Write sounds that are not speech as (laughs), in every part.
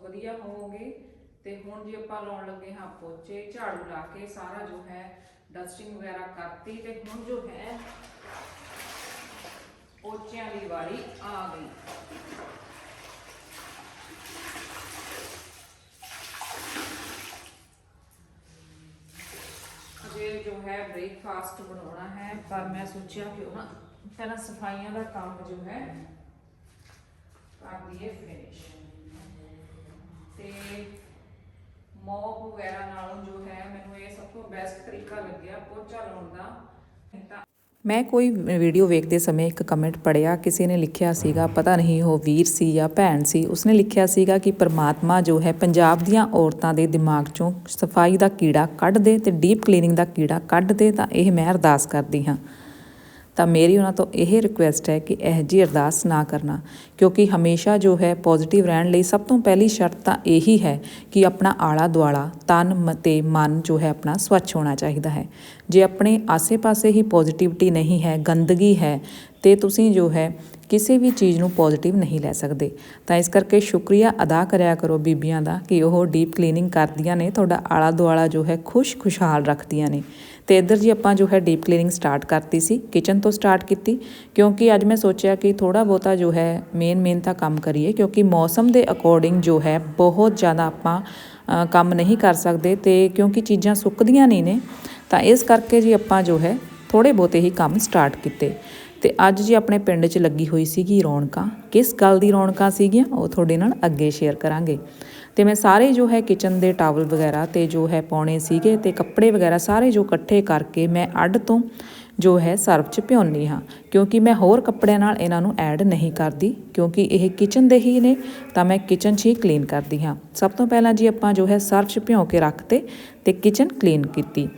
ਵਧੀਆ ਹੋਵੋਗੇ। ਤੇ ਹੁਣ ਜੀ ਆਪਾਂ ਲਾਉਣ ਲੱਗੇ ਹਾਂ ਪੋਚੇ, ਝਾੜੂ ਲਾ ਕੇ ਸਾਰਾ ਜੋ ਹੈ ਡਸਟਿੰਗ ਵਗੈਰਾ ਕਰਤੀ ਤੇ ਹੁਣ ਜੋ ਹੈ ਪੋਚਿਆਂ ਦੀ ਵਾਰੀ ਆ ਗਈ। ਅਜੇ ਜੋ ਹੈ ਬ੍ਰੇਕਫਾਸਟ ਬਣਾਉਣਾ ਹੈ, ਪਰ ਮੈਂ ਸੋਚਿਆ ਕਿ ਉਹ ਨਾ ਪਹਿਲਾਂ ਸਫਾਈਆਂ ਦਾ ਕੰਮ ਜੋ ਹੈ ਕਰ ਦਈਏ ਫਿਨਿਸ਼ ਤੇ ਮੋਪ ਵਗੈਰਾ ਨਾਲੋਂ ਜੋ ਹੈ, ਮੈਨੂੰ ਇਹ ਸਭ ਤੋਂ ਬੈਸਟ ਤਰੀਕਾ ਲੱਗਿਆ ਪੋਚਾ ਲਾਉਣ ਦਾ। ਮੈਂ ਕੋਈ ਵੀਡੀਓ ਵੇਖਦੇ ਸਮੇਂ ਇੱਕ ਕਮੈਂਟ ਪੜਿਆ ਕਿਸੇ ਨੇ ਲਿਖਿਆ ਸੀਗਾ, ਪਤਾ ਨਹੀਂ ਉਹ ਵੀਰ ਸੀ ਜਾਂ ਭੈਣ ਸੀ, ਉਸਨੇ ਲਿਖਿਆ ਸੀਗਾ ਕਿ ਪਰਮਾਤਮਾ ਜੋ ਹੈ, ਪੰਜਾਬ ਦੀਆਂ ਔਰਤਾਂ ਦੇ ਦਿਮਾਗ ਚੋਂ ਸਫ਼ਾਈ ਦਾ ਕੀੜਾ ਕੱਢ ਦੇ ਤੇ ਡੀਪ ਕਲੀਨਿੰਗ ਦਾ ਕੀੜਾ ਕੱਢ ਦੇ ਤਾਂ ਇਹ ਮੈਂ ਅਰਦਾਸ ਕਰਦੀ ਹਾਂ। ਤਾਂ ਮੇਰੀ ਉਹਨਾਂ ਤੋਂ ਇਹ ਰਿਕੁਐਸਟ ਹੈ ਕਿ ਇਹ ਜੀ ਅਰਦਾਸ ਨਾ ਕਰਨਾ, ਕਿਉਂਕਿ ਹਮੇਸ਼ਾ ਜੋ ਹੈ ਪੋਜ਼ਿਟਿਵ ਰਹਿਣ ਲਈ ਸਭ ਤੋਂ ਪਹਿਲੀ ਸ਼ਰਤ ਤਾਂ ਇਹੀ ਹੈ ਕਿ ਆਪਣਾ ਆਲਾ ਦੁਆਲਾ ਤਨ ਮ- ਤੇ ਮਨ ਜੋ ਹੈ ਆਪਣਾ ਸਵੱਛ ਹੋਣਾ ਚਾਹੀਦਾ ਹੈ। ਜੇ ਆਪਣੇ ਆਸੇ-ਪਾਸੇ ਹੀ ਪੋਜ਼ਿਟਿਵਿਟੀ ਨਹੀਂ ਹੈ, ਗੰਦਗੀ ਹੈ, ਤੇ ਤੁਸੀਂ ਜੋ ਹੈ ਕਿਸੇ ਵੀ ਚੀਜ਼ ਨੂੰ ਪੋਜ਼ਿਟਿਵ ਨਹੀਂ ਲੈ ਸਕਦੇ। ਤਾਂ ਇਸ ਕਰਕੇ ਸ਼ੁਕਰੀਆ ਅਦਾ ਕਰਿਆ ਕਰੋ ਬੀਬੀਆਂ ਦਾ ਕਿ ਉਹ ਡੀਪ ਕਲੀਨਿੰਗ ਕਰਦੀਆਂ ਨੇ, ਤੁਹਾਡਾ ਆਲਾ ਦੁਆਲਾ ਜੋ ਹੈ ਖੁਸ਼ ਖੁਸ਼ਹਾਲ ਰੱਖਦੀਆਂ ਨੇ। ਤੇ ਇੱਧਰ ਜੀ ਆਪਾਂ ਜੋ ਹੈ ਡੀਪ ਕਲੀਨਿੰਗ ਸਟਾਰਟ ਕਰਤੀ ਸੀ ਕਿਚਨ ਤੋਂ ਸਟਾਰਟ ਕੀਤੀ, ਕਿਉਂਕਿ ਅੱਜ ਮੈਂ ਸੋਚਿਆ ਕਿ ਥੋੜਾ ਬਹੁਤਾ ਜੋ ਹੈ ਮੇਨ ਮੇਨ ਤਾਂ ਕੰਮ ਕਰੀਏ, ਕਿਉਂਕਿ ਮੌਸਮ ਦੇ ਅਕੋਰਡਿੰਗ ਜੋ ਹੈ ਬਹੁਤ ਜ਼ਿਆਦਾ ਆਪਾਂ ਕੰਮ ਨਹੀਂ ਕਰ ਸਕਦੇ ਤੇ ਕਿਉਂਕਿ ਚੀਜ਼ਾਂ ਸੁੱਕਦੀਆਂ ਨਹੀਂ ਨੇ, ਤਾਂ ਇਸ ਕਰਕੇ ਜੀ ਆਪਾਂ ਜੋ ਹੈ ਥੋੜੇ ਬਹੁਤੇ ਹੀ ਕੰਮ ਸਟਾਰਟ ਕੀਤੇ। ਤੇ ਅੱਜ ਜੀ ਆਪਣੇ ਪਿੰਡ 'ਚ ਲੱਗੀ ਹੋਈ ਸੀਗੀ ਰੌਣਕਾਂ। ਕਿਸ ਗੱਲ ਦੀ ਰੌਣਕਾਂ ਸੀਗੀਆਂ? ਉਹ ਤੁਹਾਡੇ ਨਾਲ ਅੱਗੇ ਸ਼ੇਅਰ ਕਰਾਂਗੇ। ਤੇ ਮੈਂ ਸਾਰੇ ਜੋ ਹੈ ਕਿਚਨ ਦੇ ਟਾਵਲ ਵਗੈਰਾ ਤੇ ਜੋ ਹੈ ਪਾਉਣੇ ਸੀਗੇ ਤੇ ਕੱਪੜੇ ਵਗੈਰਾ ਸਾਰੇ ਜੋ ਇਕੱਠੇ ਕਰਕੇ ਮੈਂ ਅੱਡ ਤੋਂ ਜੋ ਹੈ ਸਰਵ 'ਚ ਭਿਉਂਨੀ ਹਾਂ। ਕਿਉਂਕਿ ਮੈਂ ਹੋਰ ਕੱਪੜਿਆਂ ਨਾਲ ਇਹਨਾਂ ਨੂੰ ਐਡ ਨਹੀਂ ਕਰਦੀ। ਕਿਉਂਕਿ ਇਹ ਕਿਚਨ ਦੇ ਹੀ ਨੇ, ਤਾਂ ਮੈਂ ਕਿਚਨ 'ਚ ਹੀ ਕਲੀਨ ਕਰਦੀ ਹਾਂ। ਸਭ ਤੋਂ ਪਹਿਲਾਂ ਜੀ ਆਪਾਂ ਜੋ ਹੈ ਸਰਵ 'ਚ ਭਿਉਂ ਕੇ ਰੱਖਤੇ ਤੇ ਕਿਚਨ ਕਲੀਨ ਕੀਤੀ।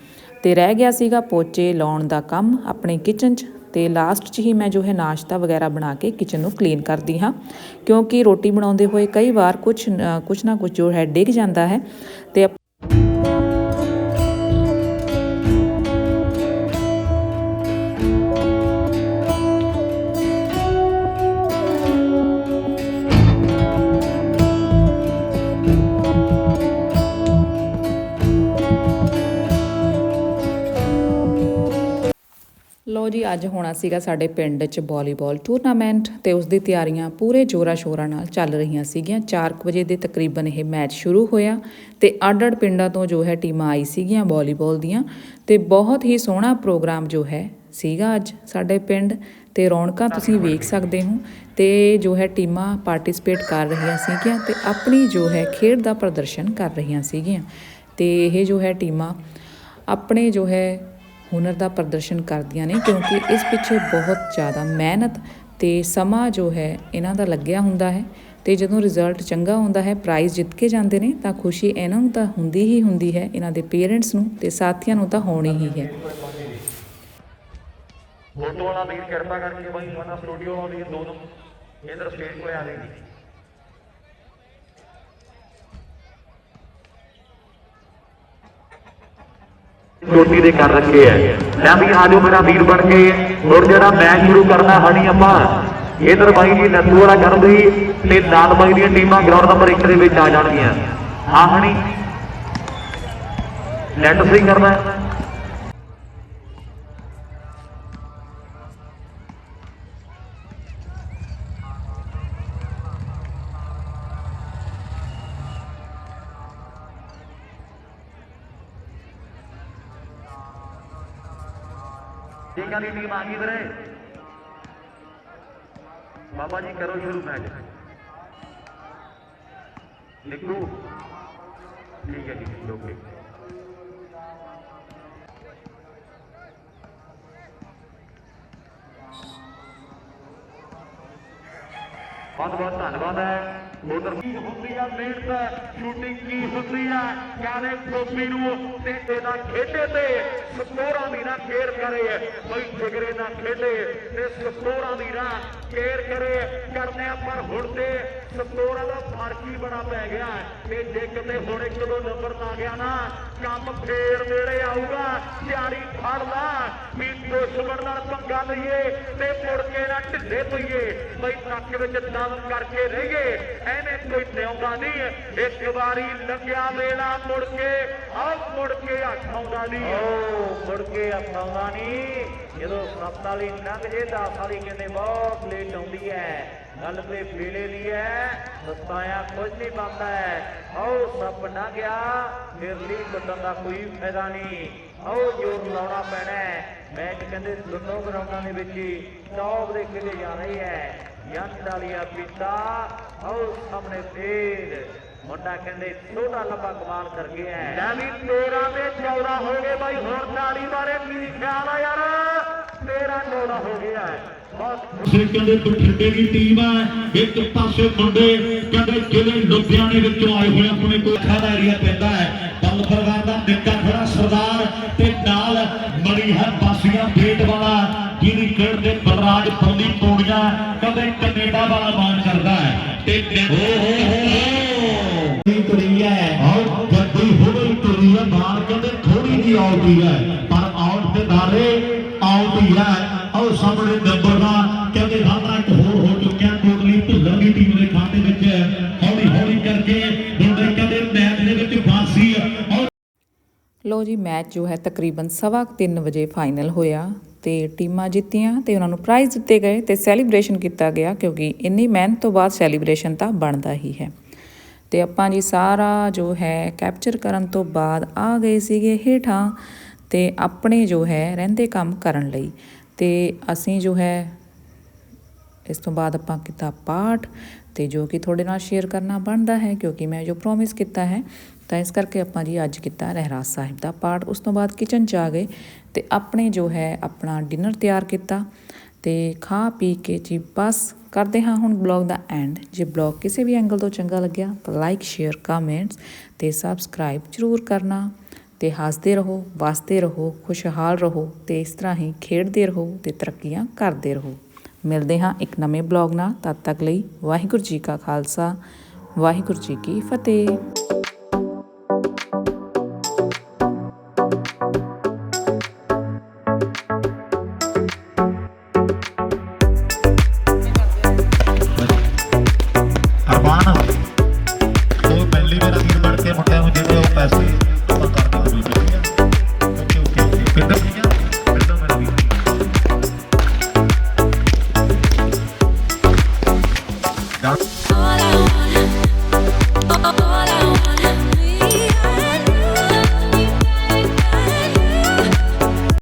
ਤੇ ਰਹਿ ਗਿਆ ਸੀਗਾ ਪੋਚੇ ਲਾਉਣ ਦਾ ਕੰਮ ਆਪਣੇ ਕਿਚਨ 'ਚ। ਤੇ ਲਾਸਟ 'ਚ ਹੀ ਮੈਂ ਜੋ ਹੈ ਨਾਸ਼ਤਾ ਵਗੈਰਾ ਬਣਾ ਕੇ ਕਿਚਨ ਨੂੰ ਕਲੀਨ ਕਰਦੀ ਹਾਂ। ਕਿਉਂਕਿ ਰੋਟੀ ਬਣਾਉਂਦੇ ਹੋਏ ਕਈ ਵਾਰ ਕੁਝ ਕੁਝ ਨਾ ਕੁਝ ਜੋ ਹੈ ਡਿੱਗ ਜਾਂਦਾ ਹੈ ਤੇ ਲੋ ਜੀ, ਅੱਜ ਹੋਣਾ ਸੀਗਾ ਸਾਡੇ ਪਿੰਡ 'ਚ ਵਾਲੀਬਾਲ ਟੂਰਨਾਮੈਂਟ ਤੇ ਉਸ ਦੀ ਤਿਆਰੀਆਂ ਪੂਰੇ ਜੋਰਾ ਸ਼ੋਰਾ ਨਾਲ ਚੱਲ ਰਹੀਆਂ ਸੀਗੀਆਂ। 4 ਵਜੇ ਦੇ ਤਕਰੀਬਨ ਇਹ ਮੈਚ ਸ਼ੁਰੂ ਹੋਇਆ ਤੇ ਅੱਡ-ਅੱਡ ਪਿੰਡਾਂ ਤੋਂ ਜੋ ਹੈ ਟੀਮਾਂ ਆਈ ਸੀਗੀਆਂ ਵਾਲੀਬਾਲ ਦੀਆਂ ਤੇ ਬਹੁਤ ਹੀ ਸੋਹਣਾ ਪ੍ਰੋਗਰਾਮ ਜੋ ਹੈ ਸੀਗਾ ਅੱਜ ਸਾਡੇ ਪਿੰਡ ਤੇ ਰੌਣਕਾਂ ਤੁਸੀਂ ਵੇਖ ਸਕਦੇ ਹੋ ਤੇ ਜੋ ਹੈ ਟੀਮਾਂ ਪਾਰਟਿਸਿਪੇਟ ਕਰ ਰਹੀਆਂ ਸੀਗੀਆਂ ਤੇ ਆਪਣੀ ਜੋ ਹੈ ਖੇਡ ਦਾ ਪ੍ਰਦਰਸ਼ਨ ਕਰ ਰਹੀਆਂ ਸੀਗੀਆਂ ਤੇ ਇਹ ਜੋ ਹੈ ਟੀਮਾਂ ਆਪਣੇ ਜੋ ਹੈ ਹੁਨਰ ਦਾ ਪ੍ਰਦਰਸ਼ਨ ਕਰਦੀਆਂ ਨੇ ਕਿਉਂਕਿ ਇਸ ਪਿੱਛੇ ਬਹੁਤ ਜ਼ਿਆਦਾ ਮਿਹਨਤ ਤੇ ਸਮਾਂ ਜੋ ਹੈ ਇਹਨਾਂ ਦਾ ਲੱਗਿਆ ਹੁੰਦਾ ਹੈ ਤੇ ਜਦੋਂ ਰਿਜ਼ਲਟ ਚੰਗਾ ਆਉਂਦਾ ਹੈ ਪ੍ਰਾਈਜ਼ ਜਿੱਤ ਕੇ ਜਾਂਦੇ ਨੇ, ਤਾਂ ਖੁਸ਼ੀ ਇਹਨਾਂ ਨੂੰ ਤਾਂ ਹੁੰਦੀ ਹੀ ਹੁੰਦੀ ਹੈ, ਇਹਨਾਂ ਦੇ ਪੇਰੈਂਟਸ ਨੂੰ ਤੇ ਸਾਥੀਆਂ ਨੂੰ ਤਾਂ ਹੋਣੀ ਹੀ ਹੈ। ਫੋਟੋ ਵਾਲਾ ਵੀਰ ਕਿਰਪਾ ਕਰਕੇ ਬਾਈ ਸਾਡਾ ਸਟੂਡੀਓ ਵਾਲੀ ਦੋ ਨੰਬਰ ਇਧਰ ਸਟੇਜ ਕੋਲੇ ਆ ਜਾਈਏ ਚੋਟੀ ਦੇ ਕਰ ਰੱਖੇ ਐ ਲੈ ਵੀ ਆਜੋ, ਮੇਰਾ ਵੀਰ ਬਣ ਕੇ। ਹੁਣ ਜਿਹੜਾ ਮੈਚ ਸ਼ੁਰੂ ਕਰਨਾ ਹਣੀ ਆਪਾਂ ਇਧਰ ਬਾਈ ਜੀ ਨੱਥੂ ਵਾਲਾ ਕਰਨ ਦੀ ਤੇ ਨਾਲ ਬਾਈ ਦੀਆਂ ਟੀਮਾਂ ਗਰਾਊਂਡ ਨੰਬਰ 1 ਦੇ ਵਿੱਚ ਆ ਜਾਣਗੀਆਂ। ਹਾਂ ਹਣੀ ਨੈਟ ਸਹੀ ਕਰਨਾ। ਹੈ। ਠੀਕ ਆ ਦੀ ਟੀਮ ਆ ਗਈ ਵੀਰੇ। ਬਾਬਾ ਜੀ, ਕਰੋ ਸ਼ੁਰੂ ਮੈਚ। ਨਿੱਕੂ। ਠੀਕ ਹੈ ਜੀ, ਓਕੇ। ਬਹੁਤ ਬਹੁਤ ਧੰਨਵਾਦ ਹੈ। ਉਧਰ ਕੀ ਹੁੰਦੀ ਆ ਮਿਹਨਤ ਸ਼ੂਟਿੰਗ ਕੀ ਹੁੰਦੀ ਆ, ਕਾਲੇ ਟੋਪੀ ਨੂੰ ਤੇ ਇਹਦਾ ਖੇਡੇ ਤੇ ਸਕੋਰਾਂ ਦੀ ਨਾ ਖੇਡ ਕਰੇ, ਕੋਈ ਫਿਕਰੇ ਨਾ ਖੇਡੇ ਤੇ ਸਕੋਰਾਂ ਦੀ ਨਾ ਕੇਅਰ ਕਰੇ। ਕਰਨੇ ਪਰ ਹੁਣ ਤੇ ਸਕੋਰਾਂ ਦਾ ਫ਼ਰਕ ਹੀ ਬੜਾ ਪੈ ਗਿਆ ਤੇ ਜੇ ਕਿਤੇ ਹੁਣ ਇੱਕ ਦੋ ਨੰਬਰ ਆ ਗਿਆ ਨਾ, ਕੰਮ ਫੇਰ ਨੇੜੇ ਆਊਗਾ ਤਿਆਰੀ ਫੜ ਲਾ, ਵੀ ਦੁਸ਼ਮਣ ਨਾਲ ਪੰਗਾ ਲਈਏ ਤੇ ਮੁੜ ਢਿੱਲੇ ਪਈਏ ਬਈ ਨੱਕ ਵਿੱਚ ਦਮ ਕਰਕੇ ਰਹੀਏ, ਐਵੇਂ ਕੋਈ ਨਿਉਂਦਾ ਨਹੀਂ। ਇੱਕ ਵਾਰੀ ਲੰਘਿਆ ਵੇਲਾ ਮੁੜ ਕੇ, ਆਹ ਮੁੜ ਕੇ ਹੱਥ ਆਉਂਦਾ ਨਹੀਂ। ਓ, ਮੁੜ ਕੇ ਹੱਥ ਆਉਂਦਾ ਨਹੀਂ। ਜਦੋਂ ਸੱਤ ਵਾਲੀ ਲੰਘ ਜੇ 10 ਵਾਲੀ ਕਹਿੰਦੇ ਬਹੁਤ ਲੇਟ ਆਉਂਦੀ ਹੈ ਗੱਲ ਤੇ ਵੇਲੇ ਦੀ ਹੈ ਦਸਤਾਇਆ ਕੁਝ ਨਹੀਂ ਬੰਦਾ ਹੈ ਆਓ ਸੱਪ ਨਾ ਗਿਆ ਫਿਰ ਲਈ ਕੱਟਣ ਦਾ ਕੋਈ ਫਾਇਦਾ ਨਹੀਂ। ਆਓ ਜੋਰ ਲਾਉਣਾ ਪੈਣਾ ਮੈਚ ਕਹਿੰਦੇ ਦੋਨੋਂ ਗਰਾਊਂਡਾਂ ਦੇ ਵਿੱਚ ਹੀ ਟੌਪ ਦੇ ਖੇਡੇ ਜਾ ਰਹੀ ਹੈ। ਯੰਗ ਵਾਲੀਆ ਪਿਤਾ ਆਓ ਸਾਹਮਣੇ ਫੇਰ ਮੁੰਡਾ ਕਹਿੰਦੇ ਛੋਟਾ ਲੰਬਾ ਕਮਾਲ ਕਰ ਗਿਆ ਹੈ। ਲੈ ਵੀ 13 ਤੇ 14 ਹੋ ਗਏ ਬਾਈ ਹੁਣ ਤਾਲੀ ਬਾਰੇ ਕੀ ਖਿਆਲ ਆ ਯਾਰ? 13 14 ਹੋ ਗਿਆ ਫਿਰ ਕਹਿੰਦੇ ਬਠਿੰਡੇ ਦੀ ਟੀਮ ਹੈ ਇੱਕ ਪਾਸੇ ਮੁੰਡੇ ਕਹਿੰਦੇ ਜ਼ਿਲ੍ਹੇ ਲੁਧਿਆਣੇ ਵਿੱਚੋਂ ਆਏ ਹੋਏ ਆਪਣੇ ਕੋਲ ਅੱਖਾਂ ਦਾ ਏਰੀਆ ਪੈਂਦਾ ਹੈ। ਬੰਦ ਪਰਿਵਾਰ ਦਾ ਨਿੱਕਾ ਖੜਾ ਸਰਦਾਰ ਤੇ ਨਾਲ ਮਣੀ ਹੈ ਬਾਸੀਆਂ ਬੇਟ ਵਾਲਾ ਜਿਹਦੀ ਖੇਡ ਦੇ ਬਲਰਾਜ ਫੌਲੀ ਪੌੜੀਆਂ ਕਹਿੰਦੇ ਕੈਨੇਡਾ ਵਾਲਾ ਮਾਨ ਕਰਦਾ ਹੈ। ਤੇ ਹੋ ਹੋ ਹੋ ਤੁਰੀ ਹੈ। ਆਉ ਗੱਡੀ ਹੋਵੇ ਤੁਰੀ ਹੈ ਮਾਰ ਕਹਿੰਦੇ ਥੋੜੀ ਜਿਹੀ ਆਉਟੀ ਹੈ। ਪਰ ਆਉਟ ਦੇ ਦਾਰੇ ਆਉਟ ਹੀ। ਆਓ ਸਾਹਮਣੇ ਲੋ ਜੀ, ਮੈਚ ਜੋ ਹੈ ਤਕਰੀਬਨ ਸਵਾ ਕੁ ਤਿੰਨ ਵਜੇ ਫਾਈਨਲ ਹੋਇਆ ਤੇ ਟੀਮਾਂ ਜਿੱਤੀਆਂ ਤੇ ਉਹਨਾਂ ਨੂੰ ਪ੍ਰਾਈਜ਼ ਦਿੱਤੇ ਗਏ ਤੇ ਸੈਲੀਬ੍ਰੇਸ਼ਨ ਕੀਤਾ ਗਿਆ ਕਿਉਂਕਿ ਇੰਨੀ ਮਿਹਨਤ ਤੋਂ ਬਾਅਦ ਸੈਲੀਬ੍ਰੇਸ਼ਨ ਤਾਂ ਬਣਦਾ ਹੀ ਹੈ। ਤੇ ਆਪਾਂ ਜੀ ਸਾਰਾ ਜੋ ਹੈ ਕੈਪਚਰ ਕਰਨ ਤੋਂ ਬਾਅਦ ਆ ਗਏ ਸੀਗੇ ਹੇਠਾਂ ਤੇ ਆਪਣੇ ਜੋ ਹੈ ਰਹਿੰਦੇ ਕੰਮ ਕਰਨ ਲਈ। ਤੇ ਅਸੀਂ ਜੋ ਹੈ ਇਸ ਤੋਂ ਬਾਅਦ ਆਪਾਂ ਕੀਤਾ ਪਾਠ ਤੇ ਜੋ ਕਿ ਤੁਹਾਡੇ ਨਾਲ ਸ਼ੇਅਰ ਕਰਨਾ ਬਣਦਾ ਹੈ ਕਿਉਂਕਿ ਮੈਂ ਜੋ ਪ੍ਰੋਮਿਸ ਕੀਤਾ ਹੈ ਤਾਂ ਇਸ ਕਰਕੇ ਆਪਾਂ ਜੀ ਅੱਜ ਕੀਤਾ ਰਹਿਰਾਸ ਸਾਹਿਬ ਦਾ ਪਾਠ। ਉਸ ਤੋਂ ਬਾਅਦ ਕਿਚਨ 'ਚ ਆ ਗਏ ਤੇ ਆਪਣੇ ਜੋ ਹੈ ਆਪਣਾ ਡਿਨਰ ਤਿਆਰ ਕੀਤਾ ਤੇ ਖਾ ਪੀ ਕੇ ਜੀ ਬਸ ਕਰਦੇ ਹਾਂ ਹੁਣ ਬਲੌਗ ਦਾ ਐਂਡ ਜੇ ਬਲੌਗ ਕਿਸੇ ਵੀ ਐਂਗਲ ਤੋਂ ਚੰਗਾ ਲੱਗਿਆ ਤਾਂ ਲਾਈਕ ਸ਼ੇਅਰ ਕਮੈਂਟਸ ਤੇ ਸਬਸਕ੍ਰਾਈਬ ਜ਼ਰੂਰ ਕਰਨਾ ਤੇ ਹੱਸਦੇ ਰਹੋ, ਵਸਦੇ ਰਹੋ, ਖੁਸ਼ਹਾਲ ਰਹੋ ਤੇ ਇਸ ਤਰ੍ਹਾਂ ਹੀ ਖੇਡਦੇ ਰਹੋ ਤੇ ਤਰੱਕੀਆਂ ਕਰਦੇ ਰਹੋ। ਮਿਲਦੇ ਹਾਂ ਇੱਕ ਨਵੇਂ ਬਲੌਗ ਨਾਲ। ਤਦ ਤੱਕ ਲਈ ਵਾਹਿਗੁਰੂ ਜੀ ਕਾ ਖਾਲਸਾ, ਵਾਹਿਗੁਰੂ ਜੀ ਕੀ ਫਤਿਹ। Okay (laughs) okay